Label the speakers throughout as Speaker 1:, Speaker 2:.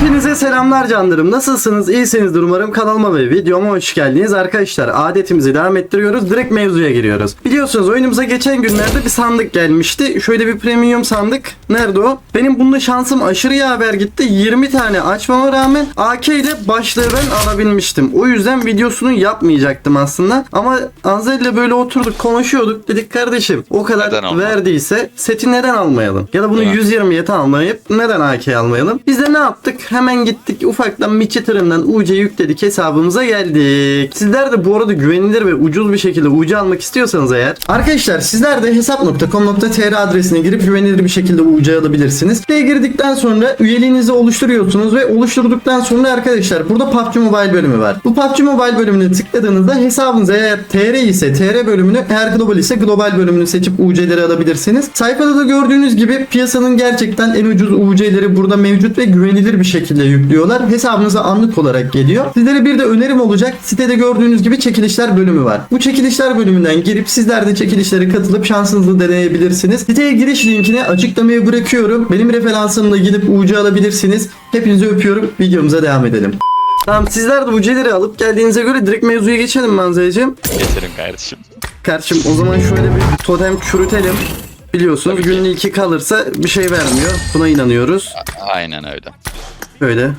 Speaker 1: Hepinize selamlar canlarım. Nasılsınız? İyisinizdir umarım. Kanalıma ve videoma hoş geldiniz. Arkadaşlar adetimizi devam ettiriyoruz. Direkt mevzuya giriyoruz. Biliyorsunuz oyunumuza geçen günlerde bir sandık gelmişti. Şöyle bir premium sandık. Nerede o? Benim bunda şansım aşırı yaver gitti. 20 tane açmama rağmen AK ile başlığı ben alabilmiştim. O yüzden videosunu yapmayacaktım aslında. Ama Anzel ile böyle oturduk konuşuyorduk. Dedik kardeşim o kadar
Speaker 2: Neden
Speaker 1: verdiyse seti neden almayalım? Ya da bunu
Speaker 2: Değil mi?
Speaker 1: 120'ye almayıp neden AK almayalım? Biz de ne yaptık? Hemen gittik ufaktan Miçetir'imden UC yükledik hesabımıza geldik. Sizler de bu arada güvenilir ve ucuz bir şekilde UC almak istiyorsanız eğer arkadaşlar sizler de hesap.com.tr adresine girip güvenilir bir şekilde UC alabilirsiniz. Siteye girdikten sonra üyeliğinizi oluşturuyorsunuz ve oluşturduktan sonra arkadaşlar burada PUBG Mobile bölümü var. Bu PUBG Mobile bölümüne tıkladığınızda hesabınız eğer TR ise TR bölümünü eğer global ise global bölümünü seçip UC'leri alabilirsiniz. Sayfada da gördüğünüz gibi piyasanın gerçekten en ucuz UC'leri burada mevcut ve güvenilir bir şekilde yüklüyorlar. Hesabınıza anlık olarak geliyor. Sizlere bir de önerim olacak. Sitede gördüğünüz gibi çekilişler bölümü var. Bu çekilişler bölümünden girip sizler de çekilişlere katılıp şansınızı deneyebilirsiniz. Siteye giriş linkini açıklamaya bırakıyorum. Benim referansımla gidip UC alabilirsiniz. Hepinizi öpüyorum. Videomuza devam edelim. Tamam sizler de UC'leri alıp geldiğinize göre direkt mevzuya geçelim Manzaracığım.
Speaker 2: Geçelim kardeşim.
Speaker 1: Kardeşim o zaman şöyle bir totem çürütelim. Biliyorsunuz günün iki kalırsa bir şey vermiyor. Buna inanıyoruz.
Speaker 2: A- Aynen öyle.
Speaker 1: Böyle.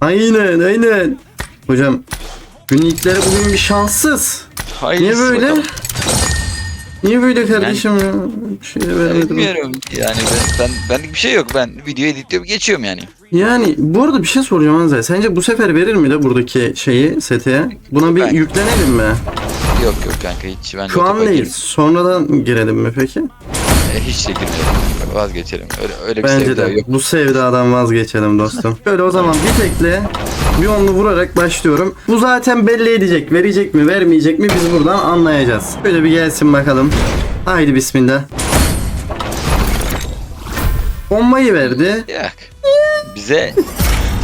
Speaker 1: Aynen aynen. Hocam günün ilkleri bugün bir şanssız.
Speaker 2: Hayır.
Speaker 1: Niye böyle? Niye böyle kardeşim ya? Bir şey vermedim.
Speaker 2: Bilmiyorum yani ben, ben benlik bir şey yok. Ben video editliyorum geçiyorum yani.
Speaker 1: Yani bu arada bir şey soracağım Anzay. Sence bu sefer verir mi de buradaki şeyi sete? Buna bir
Speaker 2: Ben-
Speaker 1: yüklenelim mi?
Speaker 2: Yok yok kanka hiç ben
Speaker 1: Şu an değil. Sonradan girelim mi peki?
Speaker 2: E, hiç kanka, Vazgeçelim. Öyle öyle bir
Speaker 1: Bence
Speaker 2: sevda
Speaker 1: de
Speaker 2: yok.
Speaker 1: bu sevdadan vazgeçelim dostum. Şöyle o zaman bir tekle bir onlu vurarak başlıyorum. Bu zaten belli edecek. Verecek mi vermeyecek mi biz buradan anlayacağız. Şöyle bir gelsin bakalım. Haydi bismillah. Bombayı verdi.
Speaker 2: Yak. Bize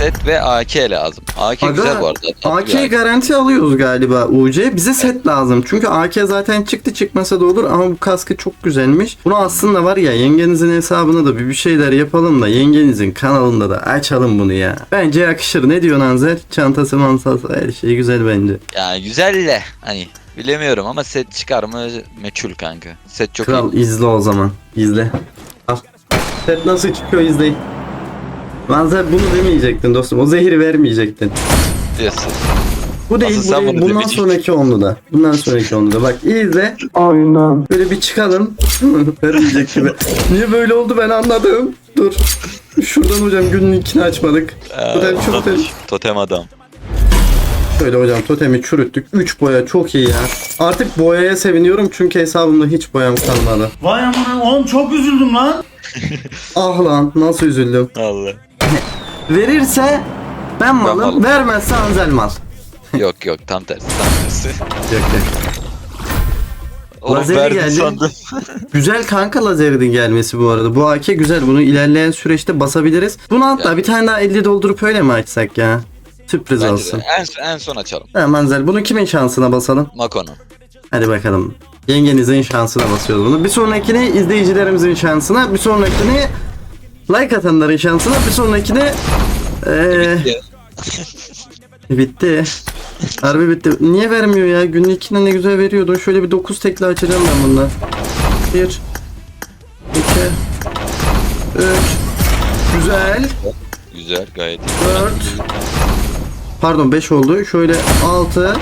Speaker 2: set ve AK lazım. AK güzel bu arada. bir
Speaker 1: AK garanti alıyoruz galiba UC. Bize set lazım. Çünkü AK zaten çıktı çıkmasa da olur ama bu kaskı çok güzelmiş. Bunu aslında var ya yengenizin hesabına da bir bir şeyler yapalım da yengenizin kanalında da açalım bunu ya. Bence yakışır. Ne diyorsun Anzer? Çantası mansası her şey güzel bence.
Speaker 2: Yani güzel de hani bilemiyorum ama set çıkar mı meçhul kanka. Set çok
Speaker 1: Kral
Speaker 2: iyi.
Speaker 1: izle o zaman. İzle. Al. Set nasıl çıkıyor izleyin. Manzer bunu demeyecektin dostum. O zehri vermeyecektin.
Speaker 2: diyorsun.
Speaker 1: Bu değil,
Speaker 2: Asıl
Speaker 1: bu
Speaker 2: sen
Speaker 1: değil.
Speaker 2: bunu
Speaker 1: Bundan
Speaker 2: demeyecektin.
Speaker 1: sonraki onlu da. Bundan sonraki onlu da. Bak iyi izle.
Speaker 3: Aynen.
Speaker 1: Böyle bir çıkalım. Vermeyecek gibi. Niye böyle oldu ben anladım. Dur. Şuradan hocam günün ikini açmadık. Totem
Speaker 2: Ee,
Speaker 1: totem.
Speaker 2: Totem adam.
Speaker 1: Şöyle hocam totemi çürüttük. 3 boya çok iyi ya. Artık boyaya seviniyorum çünkü hesabımda hiç boyam kalmadı.
Speaker 3: Vay amına oğlum çok üzüldüm lan.
Speaker 1: Ah lan nasıl üzüldüm.
Speaker 2: Allah.
Speaker 1: Verirse ben malım,
Speaker 2: malım.
Speaker 1: vermezse Anzel mal.
Speaker 2: yok yok tam tersi tam tersi.
Speaker 1: Yok yok.
Speaker 2: Oğlum
Speaker 1: Lazeri geldi.
Speaker 2: sandım.
Speaker 1: Güzel kanka lazerin gelmesi bu arada. Bu AK güzel. Bunu ilerleyen süreçte basabiliriz. Bunu hatta
Speaker 2: Yani.
Speaker 1: bir tane daha 50 doldurup öyle mi açsak ya? Sürpriz
Speaker 2: Bence
Speaker 1: olsun.
Speaker 2: de. En, en son açalım.
Speaker 1: Ha Manzel bunu kimin şansına basalım?
Speaker 2: Mako'nun.
Speaker 1: Hadi bakalım. Yengenizin şansına basıyoruz bunu. Bir sonrakini izleyicilerimizin şansına, bir sonrakini like atanların şansına, bir sonrakini eee bitti. Harbi bitti. Niye vermiyor ya? Günlük ikine ne güzel veriyordu. Şöyle bir 9 tekli açacağım ben bunda. 1 2 3 Güzel.
Speaker 2: Güzel gayet iyi.
Speaker 1: 4 Pardon 5 oldu. Şöyle 6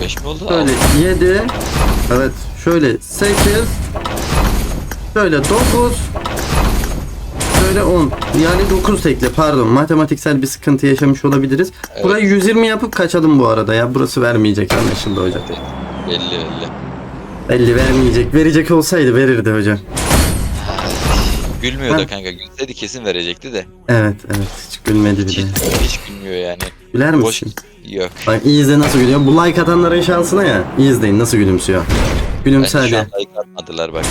Speaker 2: 5 mi oldu?
Speaker 1: Şöyle 7 Evet şöyle 8 Şöyle 9 Şöyle 10 Yani 9 tekli pardon matematiksel bir sıkıntı yaşamış olabiliriz
Speaker 2: Evet.
Speaker 1: Burayı 120 yapıp kaçalım bu arada ya burası vermeyecek anlaşıldı hocam
Speaker 2: Belli belli.
Speaker 1: 50 vermeyecek verecek olsaydı verirdi hocam
Speaker 2: Gülmüyor
Speaker 1: Ha.
Speaker 2: da kanka. Gülseydi kesin verecekti de.
Speaker 1: Evet evet hiç gülmedi
Speaker 2: Hiç,
Speaker 1: bile
Speaker 2: hiç gülmüyor yani.
Speaker 1: Güler
Speaker 2: Boş.
Speaker 1: misin?
Speaker 2: Yok.
Speaker 1: Bak izle nasıl gülüyor bu like atanların şansına ya İyi izleyin nasıl gülümsüyor Gülümse
Speaker 2: Bence şu
Speaker 1: hadi
Speaker 2: an like atmadılar bak.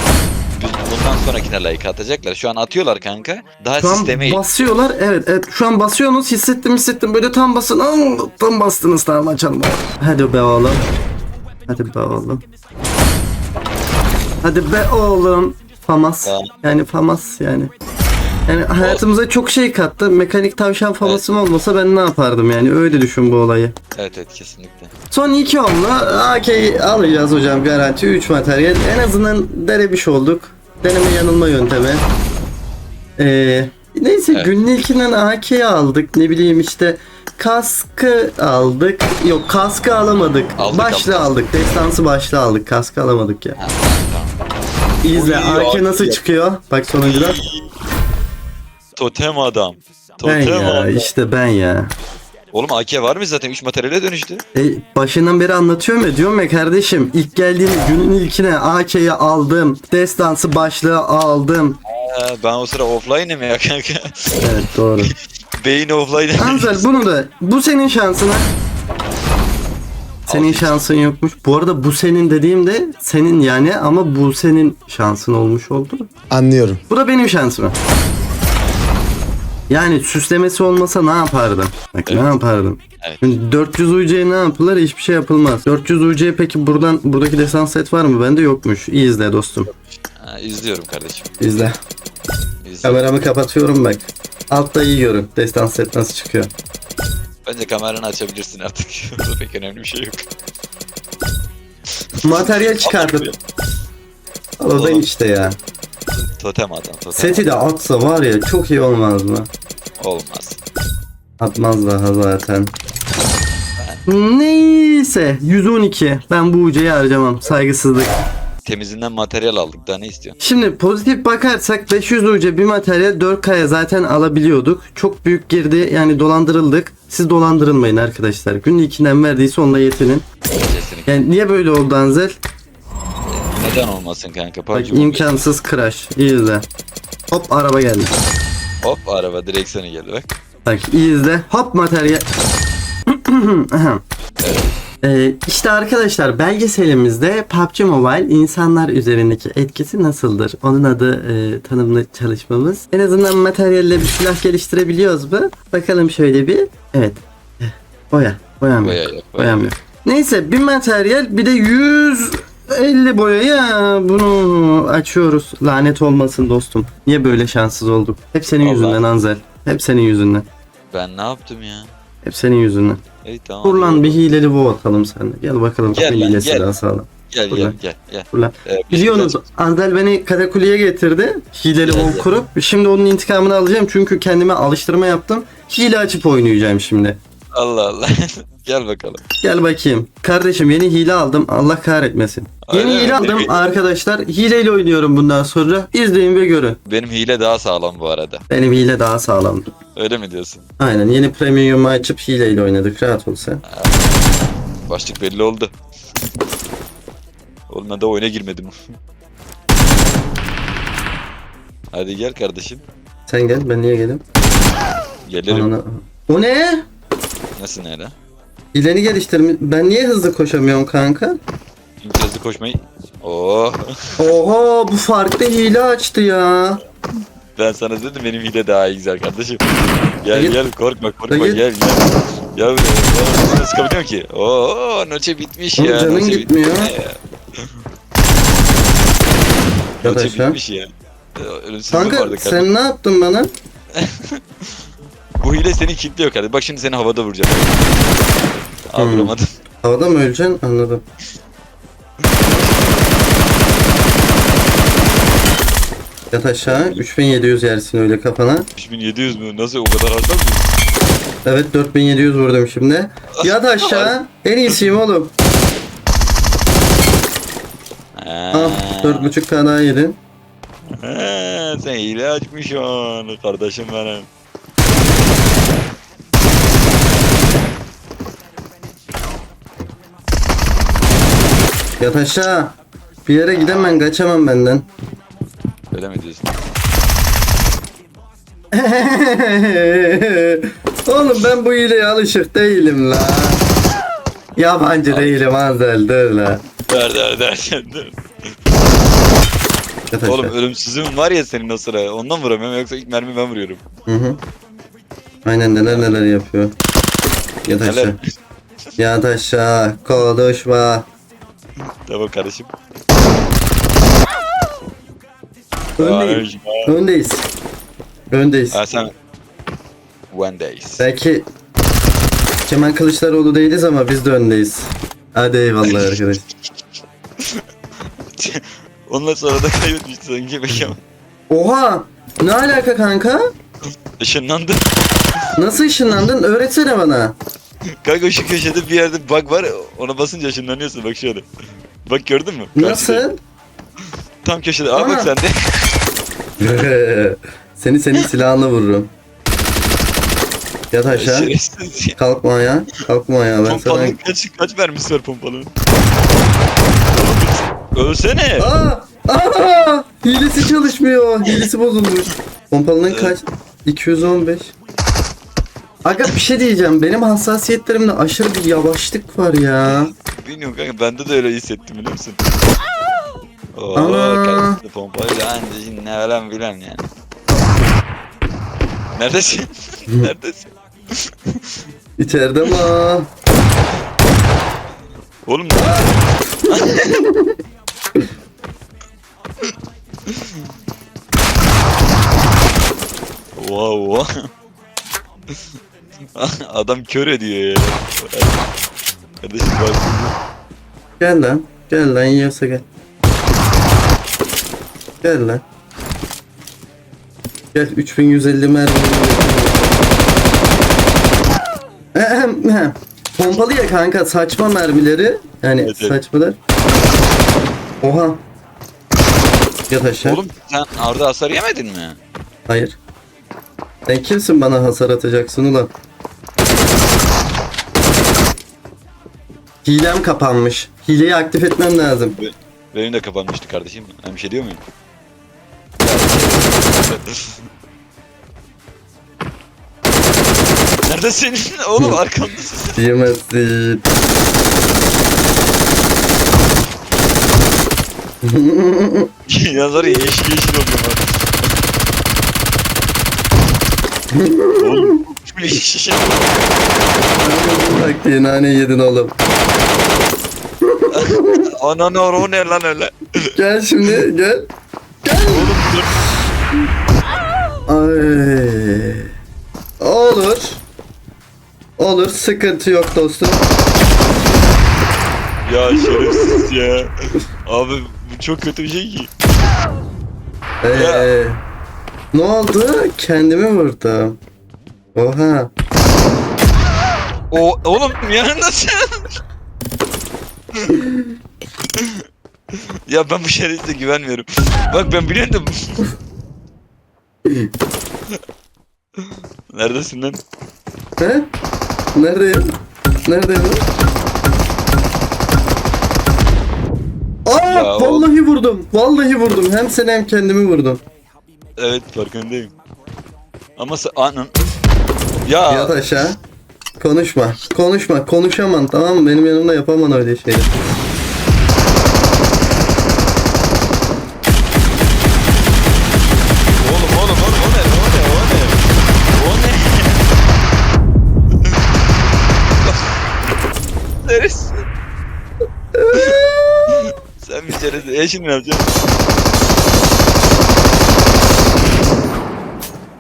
Speaker 2: Bundan sonrakine like atacaklar. Şu an atıyorlar kanka. Daha
Speaker 1: Şu an
Speaker 2: sisteme
Speaker 1: basıyorlar. Evet, evet. Şu an basıyorsunuz. Hissettim, hissettim. Böyle tam basın. Aa, tam bastınız. Tamam açalım. Hadi be oğlum. Hadi be oğlum. Hadi be oğlum. Famas.
Speaker 2: Ya.
Speaker 1: Yani Famas yani. Yani hayatımıza çok şey kattı. Mekanik tavşan famasım olmasa ben ne yapardım yani öyle düşün bu olayı.
Speaker 2: Evet evet kesinlikle.
Speaker 1: Son iki onla AK'yi alacağız hocam garanti 3 materyal. En azından denemiş olduk. Deneme yanılma yöntemi. Ee, neyse
Speaker 2: Evet.
Speaker 1: günün ilkinden AK'yi aldık. Ne bileyim işte kaskı aldık. Yok kaskı alamadık.
Speaker 2: Aldık,
Speaker 1: başlığı
Speaker 2: aldık.
Speaker 1: aldık. Destansı başlığı aldık. Kaskı alamadık ya.
Speaker 2: Ha, tamam.
Speaker 1: İzle AK nasıl çıkıyor? Bak sonuncuda.
Speaker 2: Totem adam.
Speaker 1: Ben
Speaker 2: Totem
Speaker 1: ya
Speaker 2: adam.
Speaker 1: işte ben ya.
Speaker 2: Oğlum AK var mı zaten 3 materyale dönüştü.
Speaker 1: E, başından beri anlatıyorum ya diyorum ya kardeşim ilk geldiğim günün ilkine AK'yi aldım. Destansı başlığı aldım.
Speaker 2: Ha, ben o sıra offline mi ya kanka?
Speaker 1: Evet doğru.
Speaker 2: Beyin offline.
Speaker 1: Ansel bunu da bu senin şansına. Senin şansın yokmuş. Bu arada bu senin dediğimde senin yani ama bu senin şansın olmuş oldu.
Speaker 4: Anlıyorum.
Speaker 1: Bu da benim şansım. Yani süslemesi olmasa ne yapardım? Bak ne yapardım?
Speaker 2: Evet.
Speaker 1: Şimdi 400 UC'ye ne yapılır? Hiçbir şey yapılmaz. 400 UC'ye peki buradan buradaki desen set var mı? Bende yokmuş. İyi izle dostum.
Speaker 2: Ha, izliyorum kardeşim.
Speaker 1: İzle.
Speaker 2: İzliyorum.
Speaker 1: Kameramı kapatıyorum bak. Altta iyi görün. Destan set nasıl çıkıyor.
Speaker 2: Bence kameranı açabilirsin artık. Orada pek önemli bir şey yok.
Speaker 1: Materyal çıkardım. O da işte ya.
Speaker 2: Totem adam. Totem
Speaker 1: Seti de atsa var ya çok iyi olmaz mı?
Speaker 2: Olmaz.
Speaker 1: Atmaz daha zaten. Neyse 112. Ben bu UC'yi harcamam. Saygısızlık.
Speaker 2: Temizinden materyal aldık. Daha ne istiyorsun?
Speaker 1: Şimdi pozitif bakarsak 500 UC bir materyal 4K'ya zaten alabiliyorduk. Çok büyük girdi yani dolandırıldık. Siz dolandırılmayın arkadaşlar. Günün ikinden verdiyse onunla yetinin.
Speaker 2: Kesinlikle.
Speaker 1: Yani niye böyle oldu Anzel?
Speaker 2: Neden olmasın kanka?
Speaker 1: Bak imkansız crash. İyi izle. Hop araba geldi.
Speaker 2: Hop araba direksiyonu geldi bak.
Speaker 1: Bak iyi izle. Hop materyal. Ee, işte arkadaşlar belgeselimizde PUBG Mobile insanlar üzerindeki etkisi nasıldır? Onun adı e, tanımlı çalışmamız. En azından materyalle bir silah geliştirebiliyoruz mu? Bakalım şöyle bir. Evet. Eh, Boya. Boyam
Speaker 2: Boya
Speaker 1: yok.
Speaker 2: yok, boya
Speaker 1: Boyam yok. Neyse bir materyal bir de 150 boyaya bunu açıyoruz. Lanet olmasın dostum. Niye böyle şanssız olduk? Hep senin
Speaker 2: Allah.
Speaker 1: yüzünden Anzel. Hep senin yüzünden.
Speaker 2: Ben ne yaptım ya?
Speaker 1: Hep senin yüzünden.
Speaker 2: İyi tamam.
Speaker 1: Dur lan bir hileli bu atalım seninle. Gel bakalım
Speaker 2: Gel
Speaker 1: hilesi
Speaker 2: gel.
Speaker 1: daha sağlam.
Speaker 2: Gel gel gel gel.
Speaker 1: Dur lan.
Speaker 2: Ee,
Speaker 1: Biliyorsunuz Anzel beni karakuleye getirdi. Hileli
Speaker 2: Gel,
Speaker 1: ol
Speaker 2: gel.
Speaker 1: kurup. Şimdi onun intikamını alacağım çünkü kendime alıştırma yaptım. Hile açıp oynayacağım şimdi.
Speaker 2: Allah Allah. gel bakalım.
Speaker 1: Gel bakayım. Kardeşim yeni hile aldım. Allah kahretmesin.
Speaker 2: Öyle
Speaker 1: yeni
Speaker 2: mi?
Speaker 1: hile aldım arkadaşlar. Hileyle oynuyorum bundan sonra. İzleyin ve görün.
Speaker 2: Benim hile daha sağlam bu arada.
Speaker 1: Benim hile daha sağlamdı.
Speaker 2: Öyle mi diyorsun?
Speaker 1: Aynen yeni premium'u açıp hileyle oynadık. Rahat ol sen.
Speaker 2: Başlık belli oldu. Oğlum ben de oyuna girmedim. Hadi gel kardeşim.
Speaker 1: Sen gel ben niye geleyim?
Speaker 2: Gelirim.
Speaker 1: Ananı- O ne?
Speaker 2: Nasıl ne lan?
Speaker 1: Hileni geliştirmiş. Ben niye hızlı koşamıyorum kanka?
Speaker 2: İmtiyazlı koşmayı. Oo.
Speaker 1: Oha bu farklı hile açtı ya.
Speaker 2: ben sana dedim benim hile daha iyi güzel kardeşim. Gel
Speaker 1: Git.
Speaker 2: gel korkma korkma
Speaker 1: Git.
Speaker 2: gel gel. Ya ben nasıl sıkabiliyorum ki? Oo noçe bitmiş
Speaker 1: Oğlum
Speaker 2: ya.
Speaker 1: canın
Speaker 2: noçe
Speaker 1: gitmiyor.
Speaker 2: bitmiş ya.
Speaker 1: Aşağı.
Speaker 2: bitmiş ya. Ee, Ölümsüzlük
Speaker 1: Kanka
Speaker 2: kardeşim.
Speaker 1: sen ne yaptın bana?
Speaker 2: Bu hile seni kilitliyor kardeşim. Bak şimdi seni havada vuracağım.
Speaker 1: Hmm.
Speaker 2: vuramadım.
Speaker 1: Havada mı öleceksin? Anladım. Yat aşağı 3700 yersin öyle kafana.
Speaker 2: 3700 mü? Nasıl o kadar harcar mı?
Speaker 1: Evet 4700 vurdum şimdi. Yat aşağı. En iyisiyim oğlum. Ah 4.5k daha yedin.
Speaker 2: Sen hile açmışsın kardeşim benim.
Speaker 1: Yat aşağı. Bir yere gidemem kaçamam benden.
Speaker 2: Öyle mi diyorsun?
Speaker 1: Oğlum ben bu hileye alışık değilim la. Yabancı değilim Anzel dur la.
Speaker 2: Der der der der.
Speaker 1: Yat aşağı.
Speaker 2: Oğlum ölümsüzlüğün var ya senin o sıra. Ondan vuramıyorum yoksa ilk mermi ben vuruyorum.
Speaker 1: Hı hı. Aynen neler neler yapıyor. Yat
Speaker 2: Neler?
Speaker 1: aşağı. Yat aşağı. Konuşma.
Speaker 2: Tamam kardeşim.
Speaker 1: Öndeyiz. Öndeyiz. Öndeyiz.
Speaker 2: Ha sen One Days.
Speaker 1: Belki Kemal Kılıçdaroğlu değiliz ama biz de öndeyiz. Hadi eyvallah arkadaş.
Speaker 2: Ondan sonra da kaybetmişti sanki Beckham.
Speaker 1: Oha! Ne alaka kanka?
Speaker 2: Işınlandı.
Speaker 1: Nasıl ışınlandın? Öğretsene bana.
Speaker 2: Kanka şu köşede bir yerde bug var ona basınca ışınlanıyorsun bak şöyle. Bak gördün mü?
Speaker 1: Nasıl?
Speaker 2: Tam köşede. Aa
Speaker 1: Ana.
Speaker 2: bak sende.
Speaker 1: Seni senin silahınla vururum. Yat aşağı.
Speaker 2: Şerefsiz.
Speaker 1: Kalkma ayağa. Kalkma ayağa. Ben sana...
Speaker 2: Pompalının kaç, kaç vermiş var pompalının? Ölsene.
Speaker 1: Aa! Aa! Hilesi çalışmıyor. Hilesi bozulmuş. Pompalının kaç? 215. Aga bir şey diyeceğim. Benim hassasiyetlerimde aşırı bir yavaşlık var ya.
Speaker 2: Bilmiyorum kanka bende de öyle hissettim biliyor musun? Oo, karşısında pompayla anca ne falan filan yani. Neredesin? Neredesin?
Speaker 1: İçeride mi?
Speaker 2: Oğlum Wow wow. Adam kör ediyor ya. Kardeşim bak.
Speaker 1: Gel lan. Gel lan yiyorsa gel. Gel lan. Gel 3150 mermi. Ehem, ehem. Pompalı ya kanka saçma mermileri. Yani
Speaker 2: Evet, evet.
Speaker 1: saçmalar. Oha. Yat aşağı.
Speaker 2: Oğlum sen Arda hasar yemedin mi?
Speaker 1: Hayır. Sen kimsin bana hasar atacaksın ulan? Hilem kapanmış. Hileyi aktif etmem lazım.
Speaker 2: Benim de kapanmıştı kardeşim. Ben bir şey diyor muyum? Neredesin? Oğlum arkamdasın.
Speaker 1: Diyemezsin.
Speaker 2: Yazar ya yeşil yeşil oluyor bana. Oğlum şöyle yeşil.
Speaker 1: Bak diye nane yedin oğlum.
Speaker 2: Ana o ne lan öyle?
Speaker 1: Gel şimdi gel.
Speaker 2: Oğlum dur.
Speaker 1: Ay. Olur. Olur sıkıntı yok dostum.
Speaker 2: Ya şerefsiz ya. Abi bu çok kötü bir şey ki.
Speaker 1: Ee, ne oldu? Kendimi vurdum. Oha.
Speaker 2: O oğlum yanındasın. ya ben bu şerefsize güvenmiyorum. Bak ben biliyordum. Neredesin lan?
Speaker 1: He? Neredeyim? Neredeyim? Aa,
Speaker 2: Ya o-
Speaker 1: vallahi vurdum. Vallahi vurdum. Hem seni hem kendimi vurdum.
Speaker 2: Evet farkındayım. Ama sen anan. Ya
Speaker 1: Yat aşağı. Konuşma. Konuşma. Konuşamam tamam mı? Benim yanımda yapamam öyle şeyler.
Speaker 2: oğlum oğlum oğlum o ne o ne o ne? O ne? Neresi? Sen bir kere de eşin ne yapacaksın?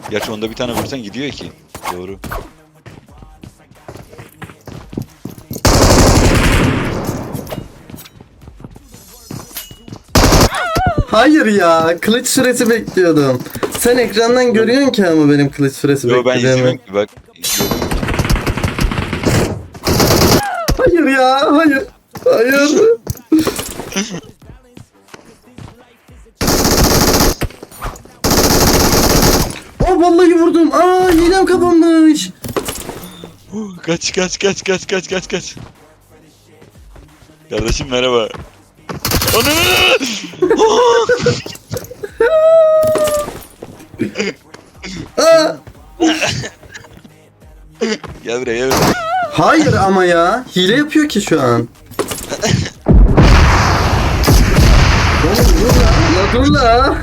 Speaker 2: Gerçi onda bir tane vursan gidiyor ki. Doğru.
Speaker 1: Hayır ya. Kılıç süresi bekliyordum. Sen ekrandan görüyorsun ki ama benim kılıç süresi
Speaker 2: Yo ben
Speaker 1: beklediğimi.
Speaker 2: izliyorum ki bak.
Speaker 1: Hayır ya. Hayır. Hayır.
Speaker 2: Kaç kaç kaç kaç kaç kaç kaç. Kardeşim merhaba. Ana!
Speaker 1: Aa.
Speaker 2: gel buraya gel buraya.
Speaker 1: Hayır ama ya. Hile yapıyor ki şu an. Oğlum dur la. La dur la.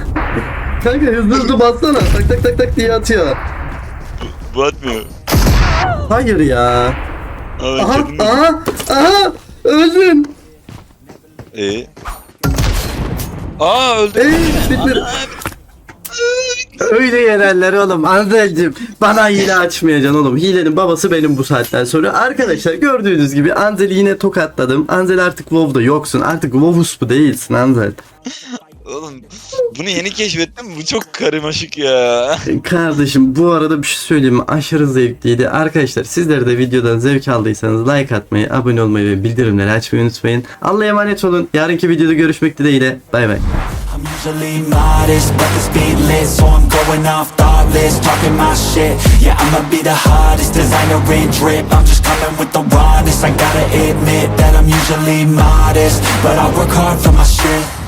Speaker 1: Kanka hızlı hızlı bassana. Tak tak tak tak diye atıyor.
Speaker 2: Bu atmıyor.
Speaker 1: Hayır ya.
Speaker 2: Aa,
Speaker 1: Aha
Speaker 2: kendini-
Speaker 1: aha aha. Öldün.
Speaker 2: Ee? Aa öldü.
Speaker 1: Ey bitmedi. Öyle yenerler oğlum. Anzel'cim bana hile açmayacaksın oğlum. Hilenin babası benim bu saatten sonra. Arkadaşlar gördüğünüz gibi Anzel'i yine tokatladım. Anzel artık WoW'da yoksun. Artık WoW'us bu değilsin Anzel.
Speaker 2: Oğlum bunu yeni keşfettim. Bu çok karmaşık ya.
Speaker 1: Kardeşim bu arada bir şey söyleyeyim mi? Aşırı zevkliydi. Arkadaşlar sizler de videodan zevk aldıysanız like atmayı, abone olmayı ve bildirimleri açmayı unutmayın. Allah'a emanet olun. Yarınki videoda görüşmek dileğiyle. Bay bay.
Speaker 4: I'm usually modest, but speed lit, so I'm going off thoughtless, talking my shit. Yeah, I'ma be the hottest designer in drip. I'm just coming with the rawness. I gotta admit that I'm usually modest, but I work hard for my shit.